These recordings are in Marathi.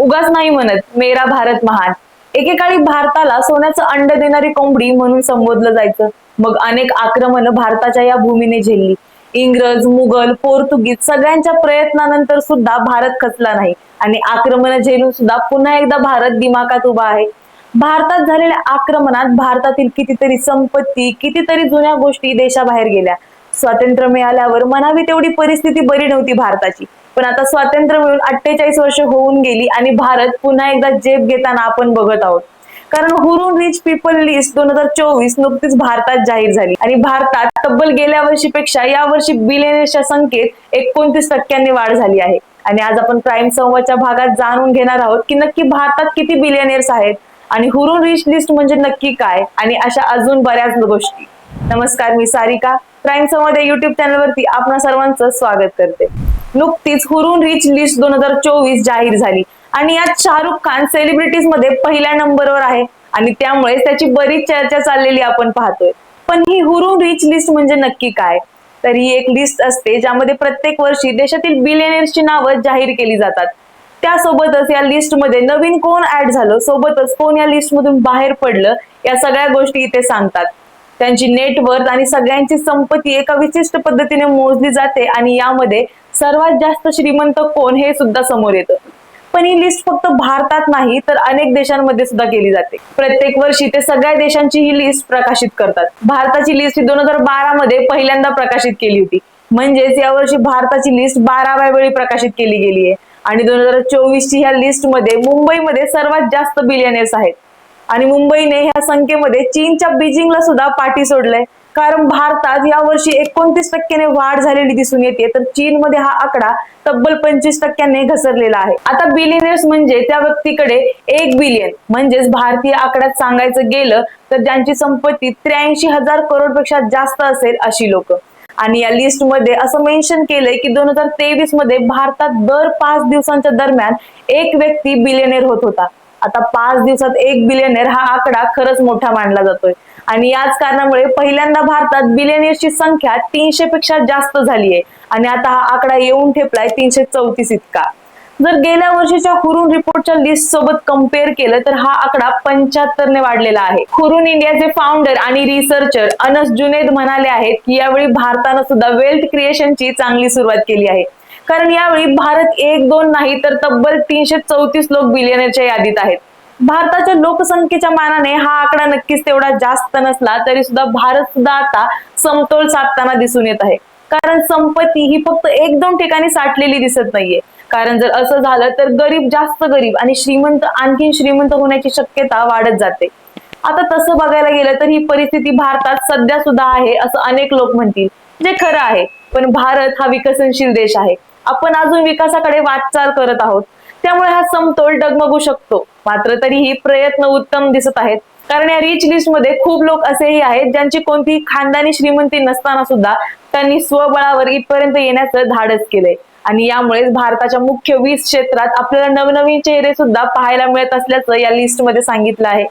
उगाच नाही म्हणत मेरा भारत महान. एकेकाळी भारताला सोन्याचं अंड देणारी कोंबडी म्हणून संबोधलं जायचं. मग अनेक आक्रमण भारताच्या या भूमीने झेलली. इंग्रज मुघल पोर्तुगीज सगळ्यांच्या प्रयत्नानंतर सुद्धा भारत खचला नाही. आणि आक्रमण झेलून सुद्धा पुन्हा एकदा भारत दिमाकात उभा आहे. भारतात झालेल्या आक्रमणात भारतातील कितीतरी संपत्ती कितीतरी जुन्या गोष्टी देशाबाहेर गेल्या. स्वातंत्र्य मिळाल्यावर म्हणावी तेवढी परिस्थिती बरी नव्हती भारताची. पण आता स्वातंत्र्य मिळून अठ्ठेचाळीस वर्ष होऊन गेली आणि भारत पुन्हा एकदा जेब घेताना आपण बघत आहोत. कारण हुरून रिच पीपल लिस्ट दोन हजार चोवीस नुकतीच भारतात जाहीर झाली. आणि भारतात तब्बल गेल्या वर्षीपेक्षा या वर्षी संख्येत एकोणतीस टक्क्यांनी वाढ झाली आहे. आणि आज आपण प्राईम संवादच्या भागात जाणून घेणार आहोत की नक्की भारतात किती बिलियनियर्स आहेत आणि हुरून रिच लिस्ट म्हणजे नक्की काय आणि अशा अजून बऱ्याच गोष्टी. नमस्कार मी सारिका. प्राईम संवाद या युट्यूब चॅनलवरती आपणा सर्वांचं स्वागत करते. नुकतीच हुरून रिच लिस्ट दोन हजार चोवीस जाहीर झाली. आणि यात शाहरुख खान सेलिब्रिटीजमध्ये पहिल्या नंबरवर आहे. आणि त्यामुळे त्याची बरीच चर्चा चाललेली आपण पाहतोय. पण ही हुरून रिच लिस्ट म्हणजे नक्की काय? तर ही एक लिस्ट असते ज्यामध्ये प्रत्येक वर्षी देशातील बिलियनर्सची नावं जाहीर केली जातात. त्यासोबतच या लिस्टमध्ये नवीन कोण ऍड झालं सोबतच कोण या लिस्ट मधून बाहेर पडलं या सगळ्या गोष्टी इथे सांगतात. त्यांची नेटवर्थ आणि सगळ्यांची संपत्ती एका विशिष्ट पद्धतीने मोजली जाते आणि यामध्ये सर्वात जास्त श्रीमंत कोण हे सुद्धा समोर येतं. पण ही लिस्ट फक्त भारतात नाही तर अनेक देशांमध्ये सुद्धा केली जाते. प्रत्येक वर्षी ते सगळ्या देशांची ही लिस्ट प्रकाशित करतात. भारताची लिस्ट ही दोन हजार बारा मध्ये पहिल्यांदा प्रकाशित केली होती. म्हणजेच यावर्षी भारताची लिस्ट बाराव्या वेळी प्रकाशित केली गेली आहे. आणि दोन हजार चोवीस ची ह्या लिस्टमध्ये मुंबईमध्ये सर्वात जास्त बिलियनर्स आहेत. आणि मुंबईने ह्या संख्येमध्ये चीनच्या बीजिंगला सुद्धा पाठी सोडलंय. कारण भारतात यावर्षी एकोणतीस टक्क्याने वाढ झालेली दिसून येते. तर चीनमध्ये हा आकडा तब्बल पंचवीस टक्क्याने घसरलेला आहे. आता बिलियनर्स म्हणजे त्या व्यक्तीकडे एक बिलियन म्हणजेच भारतीय आकड्यात सांगायचं गेलं तर ज्यांची संपत्ती त्र्याऐंशी हजार करोडपेक्षा जास्त असेल अशी लोक. आणि या लिस्टमध्ये असं मेन्शन केलंय की दोन हजार तेवीसमध्ये भारतात दर पाच दिवसांच्या दरम्यान एक व्यक्ती बिलियनेर होत होता. आता पाच दिवसात एक बिलियनेर हा आकडा खरंच मोठा मानला जातोय. आणि याच कारणामुळे पहिल्यांदा भारतात बिलियनियर्सची संख्या तीनशे पेक्षा जास्त झाली आहे आणि आता हा आकडा येऊन ठेपलाय तीनशे चौतीस इतका. जर गेल्या वर्षीच्या हुरून रिपोर्टच्या लिस्ट सोबत कंपेअर केलं तर हा आकडा पंच्याहत्तर ने वाढलेला आहे. हुरून इंडियाचे फाउंडर आणि रिसर्चर अनस जुनेद म्हणाले आहेत की यावेळी भारतानं सुद्धा वेल्थ क्रिएशनची चांगली सुरुवात केली आहे. कारण यावेळी भारत एक दोन नाही तर तब्बल तीनशे चौतीस लोक बिलियनरच्या यादीत आहेत. भारताच्या लोकसंख्येच्या मानाने हा आकडा नक्कीच तेवढा जास्त नसला तरी सुद्धा भारत सुद्धा आता समतोल साधताना दिसून येत आहे. कारण संपत्ती ही फक्त एक दोन ठिकाणी साठलेली दिसत नाहीये. कारण जर असं झालं तर गरीब जास्त गरीब आणि श्रीमंत आणखीन श्रीमंत होण्याची शक्यता वाढत जाते. आता तसं बघायला गेलं तर ही परिस्थिती भारतात सध्या सुद्धा आहे असं अनेक लोक म्हणतील जे खरं आहे. पण भारत हा विकसनशील देश आहे. आपण अजून विकासाकडे वाटचाल करत आहोत. त्यामुळे हा समतोल डगमगू शकतो. मात्र तरीही प्रयत्न उत्तम दिसत आहेत. कारण या रिच लिस्टमध्ये खूप लोक असेही आहेत ज्यांची कोणतीही खानदानी श्रीमंती नसताना सुद्धा त्यांनी स्वबळावर इथपर्यंत येण्याचं धाडस केलंय. आणि यामुळेच भारताच्या मुख्य वीस क्षेत्रात आपल्याला नवनवीन चेहरे सुद्धा पाहायला मिळत असल्याचं या लिस्टमध्ये सांगितलं आहे.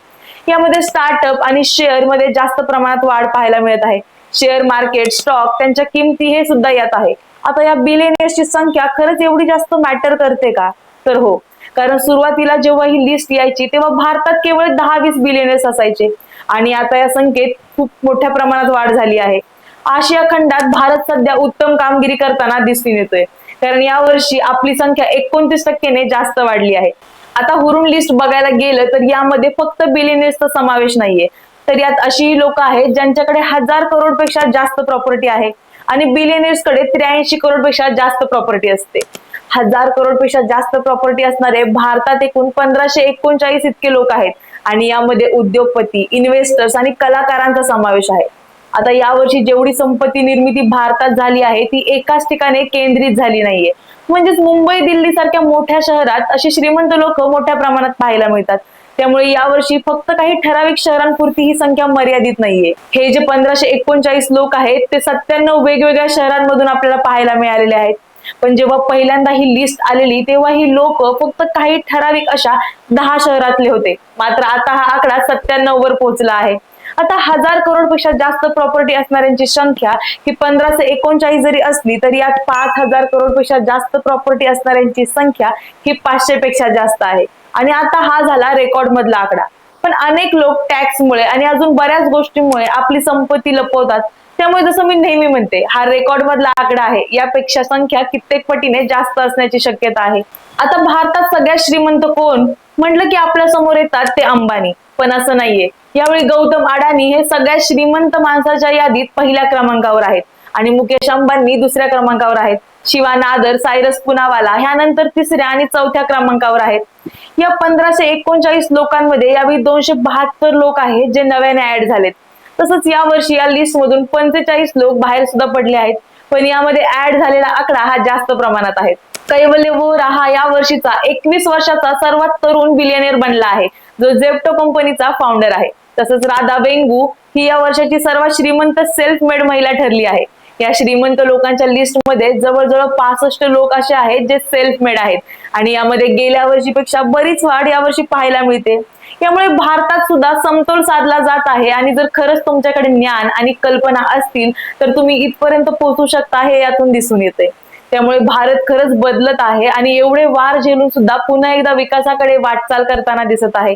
यामध्ये स्टार्टअप आणि शेअरमध्ये जास्त प्रमाणात वाढ पाहायला मिळत आहे. शेअर मार्केट स्टॉक त्यांच्या किमती हे सुद्धा यात आहे. आता या बिलेनियर्सची संख्या खरंच एवढी जास्त मॅटर करते का? तर हो. कारण सुरुवातीला जेव्हा ही लिस्ट यायची तेव्हा भारतात केवळ दहा वीस बिलियनर्स असायचे. आणि आता या संख्येत खूप मोठ्या प्रमाणात वाढ झाली आहे. आशिया खंडात भारत सध्या उत्तम कामगिरी करताना दिसून येतोय. कारण यावर्षी आपली संख्या एकोणतीस टक्क्याने जास्त वाढली आहे. आता हुरून लिस्ट बघायला गेलं तर यामध्ये फक्त बिलियनर्सचा समावेश नाहीये. तर यात अशीही लोक आहेत ज्यांच्याकडे हजार करोडपेक्षा जास्त प्रॉपर्टी आहे. आणि बिलियनर्सकडे त्र्याऐंशी करोडपेक्षा जास्त प्रॉपर्टी असते. हजार करोडपेक्षा जास्त प्रॉपर्टी असणारे भारतात एकूण पंधराशे एकोणचाळीस इतके लोक आहेत. आणि यामध्ये उद्योगपती इन्व्हेस्टर्स आणि कलाकारांचा समावेश आहे. आता यावर्षी जेवढी संपत्ती निर्मिती भारतात झाली आहे ती एकाच ठिकाणी केंद्रित झाली नाहीये. म्हणजेच मुंबई दिल्ली सारख्या मोठ्या शहरात अशी श्रीमंत लोक मोठ्या प्रमाणात पाहायला मिळतात. त्यामुळे यावर्षी फक्त काही ठराविक शहरांपुरती ही संख्या मर्यादित नाहीये. हे जे पंधराशे एकोणचाळीस लोक आहेत ते सत्त्याण्णव वेगवेगळ्या शहरांमधून आपल्याला पाहायला मिळालेले आहेत. पण जेव्हा पहिल्यांदा ही लिस्ट आलेली तेव्हा ही लोक फक्त काही ठराविक अशा दहा शहरातले होते. मात्र आता हा आकडा सत्त्याण्णव वर पोहोचला आहे. आता हजार करोडपेक्षा जास्त प्रॉपर्टी असणाऱ्यांची संख्या ही पंधराशे एकोणचाळीस जरी असली तरी यात पाच हजार करोडपेक्षा जास्त प्रॉपर्टी असणाऱ्यांची संख्या ही पाचशे पेक्षा जास्त आहे. आणि आता हा झाला रेकॉर्ड मधला आकडा. पण अनेक लोक टॅक्समुळे आणि अजून बऱ्याच गोष्टींमुळे आपली संपत्ती लपवतात. त्यामुळे जसं मी नेहमी म्हणते हा रेकॉर्ड मधला आकडा आहे. यापेक्षा संख्या कित्येक पटीने जास्त असण्याची शक्यता आहे. आता भारतात सगळ्यात श्रीमंत कोण? म्हटलं की आपल्यासमोर येतात ते अंबानी. पण असं नाहीये. यावेळी गौतम अडाणी हे सगळ्यात श्रीमंत माणसाच्या यादीत पहिल्या क्रमांकावर आहेत. आणि मुकेश अंबानी दुसऱ्या क्रमांकावर आहेत. शिवा नादर सायरस पुनावाला ह्यानंतर तिसऱ्या आणि चौथ्या क्रमांकावर आहेत. या पंधराशे एकोणचाळीस लोकांमध्ये यावेळी दोनशे बहात्तर लोक आहेत जे नव्याने ऍड झालेत. तसंच या वर्षी या लिस्ट मधून पंचेचाळीस लोक बाहेर सुद्धा पडले आहेत. पण यामध्ये ऍड झालेला आकडा हा जास्त प्रमाणात आहे. कैवल्य वोरा हा या वर्षीचा एकवीस वर्षाचा सर्वात तरुण बिलियनियर बनला आहे. जो झेप्टो कंपनीचा फाउंडर आहे. तसंच राधा बेंगू ही या वर्षाची सर्वात श्रीमंत सेल्फ मेड महिला ठरली आहे. या श्रीमंत लोकांच्या लिस्टमध्ये जवळजवळ पासष्ट लोक असे आहेत जे सेल्फ मेड आहेत. आणि यामध्ये गेल्या वर्षीपेक्षा बरीच वाढ यावर्षी पाहायला मिळते. यामुळे भारतात सुद्धा समतोल साधला जात आहे. आणि जर खरंच तुमच्याकडे ज्ञान आणि कल्पना असतील तर तुम्ही इथपर्यंत पोहोचू शकता हे यातून दिसून येते. त्यामुळे भारत खरंच बदलत आहे. आणि एवढे वार झेलून सुद्धा पुन्हा एकदा विकासाकडे वाटचाल करताना दिसत आहे.